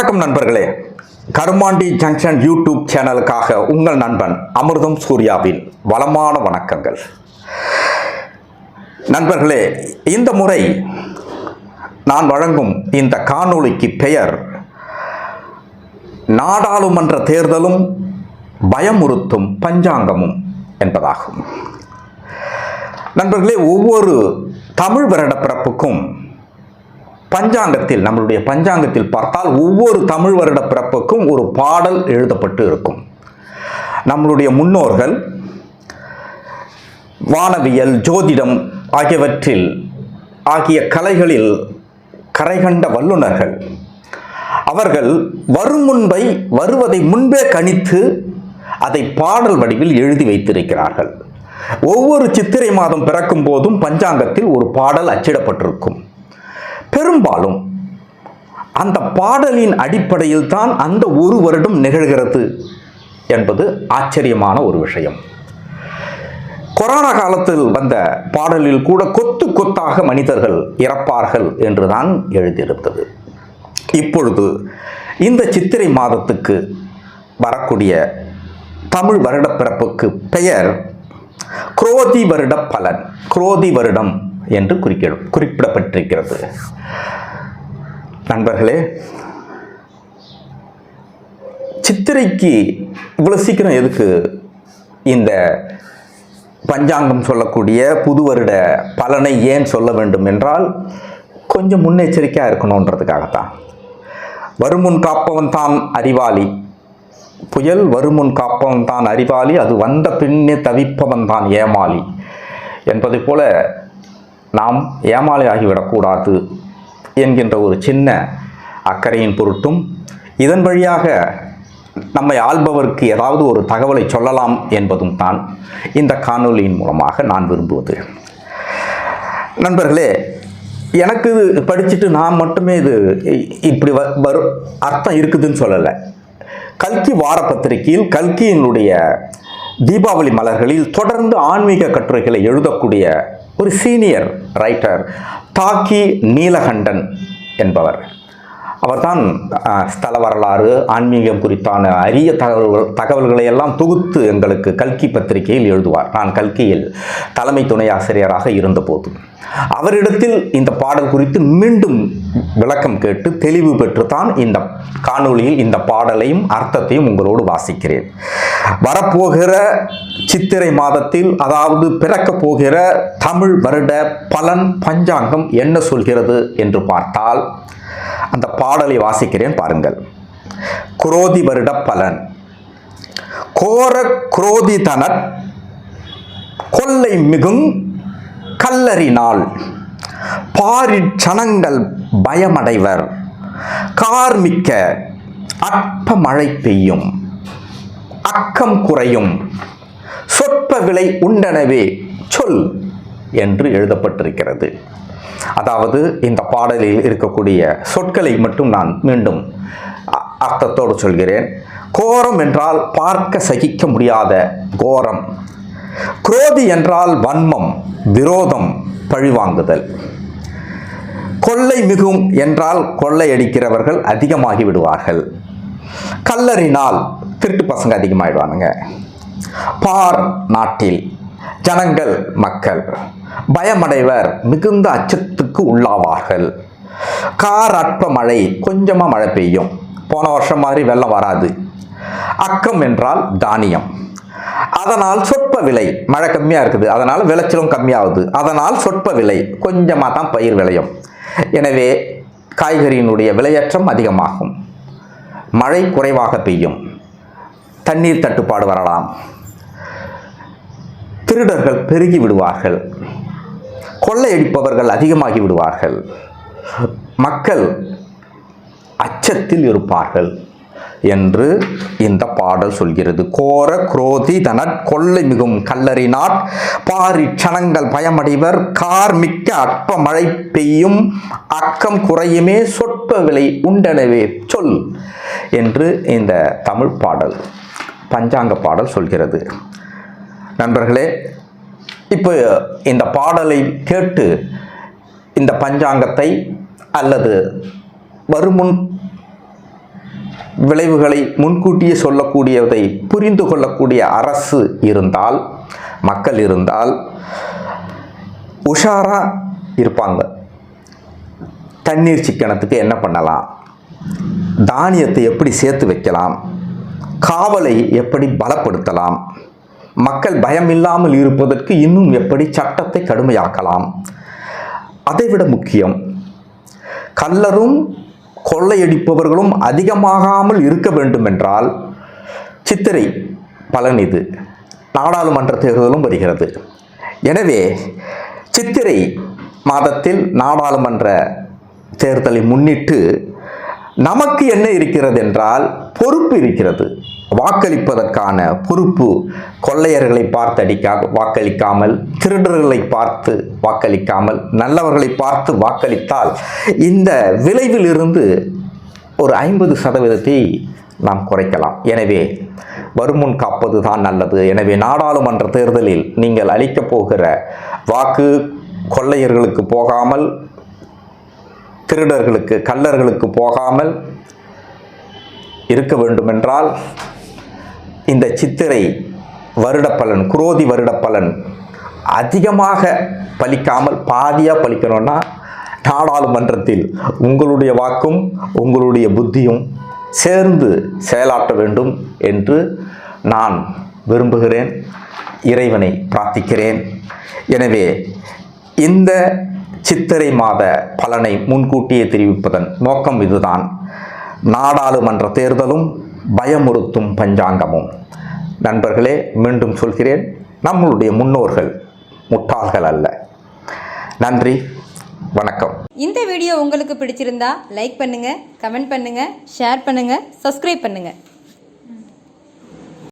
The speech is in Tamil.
வணக்கம் நண்பர்களே. கருமாண்டி ஜங்ஷன் யூடியூப் சேனலுக்காக உங்கள் நண்பன் அமிர்தம் சூர்யாவின் வளமான வணக்கங்கள். நண்பர்களே இந்த முறை நான் வழங்கும் இந்த காணொளிக்கு பெயர் நாடாளுமன்ற தேர்தலும் பயமுறுத்தும் பஞ்சாங்கமும் என்பதாகும். நண்பர்களே ஒவ்வொரு தமிழ் வருடப்பிறப்புக்கும் பஞ்சாங்கத்தில் நம்மளுடைய பஞ்சாங்கத்தில் பார்த்தால் ஒவ்வொரு தமிழ் வருட பிறப்புக்கும் ஒரு பாடல் எழுதப்பட்டு இருக்கும். நம்மளுடைய முன்னோர்கள் வானவியல் ஜோதிடம் ஆகியவற்றில் ஆகிய கலைகளில் கரைகண்ட வல்லுநர்கள் அவர்கள் வரும் முன்பை வருவதை முன்பே கணித்து அதை பாடல் வடிவில் எழுதி வைத்திருக்கிறார்கள். ஒவ்வொரு சித்திரை மாதம் பிறக்கும் போதும் பஞ்சாங்கத்தில் ஒரு பாடல் அச்சிடப்பட்டிருக்கும். பெரும்பாலும் அந்த பாடலின் அடிப்படையில் தான் அந்த ஒரு வருடம் நிகழ்கிறது என்பது ஆச்சரியமான ஒரு விஷயம். கொரோனா காலத்தில் வந்த பாடலில் கூட கொத்து கொத்தாக மனிதர்கள் இறப்பார்கள் என்றுதான் எழுதியிருந்தது. இப்பொழுது இந்த சித்திரை மாதத்துக்கு வரக்கூடிய தமிழ் வருடப்பிறப்புக்கு பெயர் குரோதி வருட பலன். குரோதி வருடம் என்று குறிக்கிடும் குறிப்பிடப்பட்டிருக்கிறது. நண்பர்களே சித்திரைக்கு இவ்வளோ சீக்கிரம் எதுக்கு இந்த பஞ்சாங்கம் சொல்லக்கூடிய புது வருட பலனை ஏன் சொல்ல வேண்டும் என்றால் கொஞ்சம் முன்னெச்சரிக்கையாக இருக்கணுன்றதுக்காகத்தான். வருமுன் காப்பவன் தான் அறிவாளி. புயல் வருமுன் காப்பவன் தான் அறிவாளி. அது வந்த பின்னே தவிப்பவன் தான் ஏமாளி. என்பதை போல நாம் ஏமாளி ஆகிவிடக்கூடாது என்கின்ற ஒரு சின்ன அக்கறையின் பொருட்டும் இதன் வழியாக நம்மை ஆள்பவருக்கு ஏதாவது ஒரு தகவலை சொல்லலாம் என்பதும் தான் இந்த காணொலியின் மூலமாக நான் விரும்புவது. நண்பர்களே எனக்கு இது படிச்சுட்டு நான் மட்டுமே இது இ- இப்படி வ வரும் அர்த்தம் இருக்குதுன்னு சொல்லலை. கல்கி வார பத்திரிகையில் கல்கியினுடைய தீபாவளி மலர்களில் தொடர்ந்து ஆன்மீக கட்டுரைகளை எழுதக்கூடிய ஒரு சீனியர் ரைட்டர் தாக்கி நீலகண்டன் என்பவர். அவர்தான் தான் ஸ்தல வரலாறு ஆன்மீகம் குறித்தான அரிய தகவல்கள் தகவல்களை எல்லாம் தொகுத்து எங்களுக்கு கல்கி பத்திரிகையில் எழுதுவார். நான் கல்கியில் தலைமை துணை ஆசிரியராக இருந்தபோது அவரிடத்தில் இந்த பாடல் குறித்து மீண்டும் விளக்கம் கேட்டு தெளிவு பெற்றுத்தான் இந்த காணொளியில் இந்த பாடலையும் அர்த்தத்தையும் உங்களோடு வாசிக்கிறேன். வரப்போகிற சித்திரை மாதத்தில் அதாவது பிறக்கப் போகிற தமிழ் வருட பலன் பஞ்சாங்கம் என்ன சொல்கிறது என்று பார்த்தால் அந்த பாடலை வாசிக்கிறேன் பாருங்கள். குரோதி வருட பலன். கோர குரோதி தனட் கொல்லை மிகுங் கல்லறினால் பாரிச்சனங்கள் பயமடைவர். கார்மிக்க அற்ப மழை பெய்யும். அக்கம் குறையும். சொற்ப விலை உண்டனவே சொல் என்று எழுதப்பட்டிருக்கிறது. அதாவது இந்த பாடலில் இருக்கக்கூடிய சொற்களை மட்டும் நான் மீண்டும் அ- அர்த்தத்தோடு சொல்கிறேன். கோரம் என்றால் பார்க்க சகிக்க முடியாத கோரம். குரோதி என்றால் வன்மம் விரோதம் பழிவாங்குதல். கொள்ளை மிகும் என்றால் கொள்ளையடிக்கிறவர்கள் அதிகமாகி விடுவார்கள். கல்லறினால் திருட்டு பசங்க அதிகமாகிடுவானுங்க பார் நாட்டில் ஜனங்கள் மக்கள். பயமடைவர் மிகுந்த அச்சத்துக்கு உள்ளாவார்கள். கார் அற்ப மழை கொஞ்சமாக மழை பெய்யும். போன வருஷம் மாதிரி வெள்ளம் வராது. அக்கம் என்றால் தானியம். அதனால் சொற்ப விலை மழை கம்மியாக இருக்குது. அதனால் விளைச்சலும் கம்மியாகுது. அதனால் சொற்ப விலை கொஞ்சமாக தான் பயிர் விளையும். எனவே காய்கறியினுடைய விலையேற்றம் அதிகமாகும். மழை குறைவாக பெய்யும். தண்ணீர் தட்டுப்பாடு வரலாம். திருடர்கள் பெருகி விடுவார்கள். கொள்ளையடிப்பவர்கள் அதிகமாகி விடுவார்கள். மக்கள் அச்சத்தில் இருப்பார்கள் என்று இந்த பாடல் சொல்கிறது. கோர குரோதி தனட் கொள்ளை மிகும் கல்லறினாட் பாரி க்ஷணங்கள் பயமடைவர். கார் மிக்க அற்ப மழை பெய்யும். அக்கம் குறையுமே சொற்ப விலை உண்டனவே சொல் என்று இந்த தமிழ் பாடல் பஞ்சாங்க பாடல் சொல்கிறது. நண்பர்களே இப்போ இந்த பாடலை கேட்டு இந்த பஞ்சாங்கத்தை அல்லது வருமுன் விளைவுகளை முன்கூட்டியே சொல்லக்கூடியதை புரிந்து கொள்ளக்கூடிய அரசு இருந்தால் மக்கள் இருந்தால் உஷாராக இருப்பாங்க. தண்ணீர் சிக்கனத்துக்கு என்ன பண்ணலாம்? தானியத்தை எப்படி சேர்த்து வைக்கலாம்? காவலை எப்படி பலப்படுத்தலாம்? மக்கள் பயமில்லாமல் இருப்பதற்கு இன்னும் எப்படி சட்டத்தை கடுமையாக்கலாம்? அதைவிட முக்கியம் கல்லரும் கொள்ளையடிப்பவர்களும் அதிகமாகாமல் இருக்க வேண்டுமென்றால் சித்திரை பலன் இது. நாடாளுமன்ற தேர்தலும் வருகிறது. எனவே சித்திரை மாதத்தில் நாடாளுமன்ற தேர்தலை முன்னிட்டு நமக்கு என்ன இருக்கிறது என்றால் பொறுப்பு இருக்கிறது. வாக்களிப்பதற்கான பொறுப்பு. கொள்ளையர்களை பார்த்து அடிக்கா வாக்களிக்காமல் திருடர்களை பார்த்து வாக்களிக்காமல் நல்லவர்களை பார்த்து வாக்களித்தால் இந்த விளைவிலிருந்து ஒரு ஐம்பது சதவீதத்தை நாம் குறைக்கலாம். எனவே வருமுன் காப்பது தான் நல்லது. எனவே நாடாளுமன்ற தேர்தலில் நீங்கள் அளிக்கப் போகிற வாக்கு கொள்ளையர்களுக்கு போகாமல் திருடர்களுக்கு கள்ளர்களுக்கு போகாமல் இருக்க வேண்டுமென்றால் இந்த சித்திரை வருடப்பலன் குரோதி வருடப்பலன் அதிகமாக பலிக்காமல் பாதியாக பலிக்கணும்னா நாடாளுமன்றத்தில் உங்களுடைய வாக்கும் உங்களுடைய புத்தியும் சேர்ந்து செயலாற்ற வேண்டும் என்று நான் விரும்புகிறேன். இறைவனை பிரார்த்திக்கிறேன். எனவே இந்த சித்திரை மாத பலனை முன்கூட்டியே தெரிவிப்பதன் நோக்கம் இதுதான். நாடாளுமன்ற தேர்தலும் பயமுறுத்தும் பஞ்சாங்கமும். நண்பர்களே மீண்டும் சொல்கிறேன் நம்மளுடைய முன்னோர்கள் முட்டாள்கள் அல்ல. நன்றி வணக்கம். இந்த வீடியோ உங்களுக்கு பிடிச்சிருந்தா லைக் பண்ணுங்க கமெண்ட் பண்ணுங்க ஷேர் பண்ணுங்க சப்ஸ்கிரைப் பண்ணுங்க.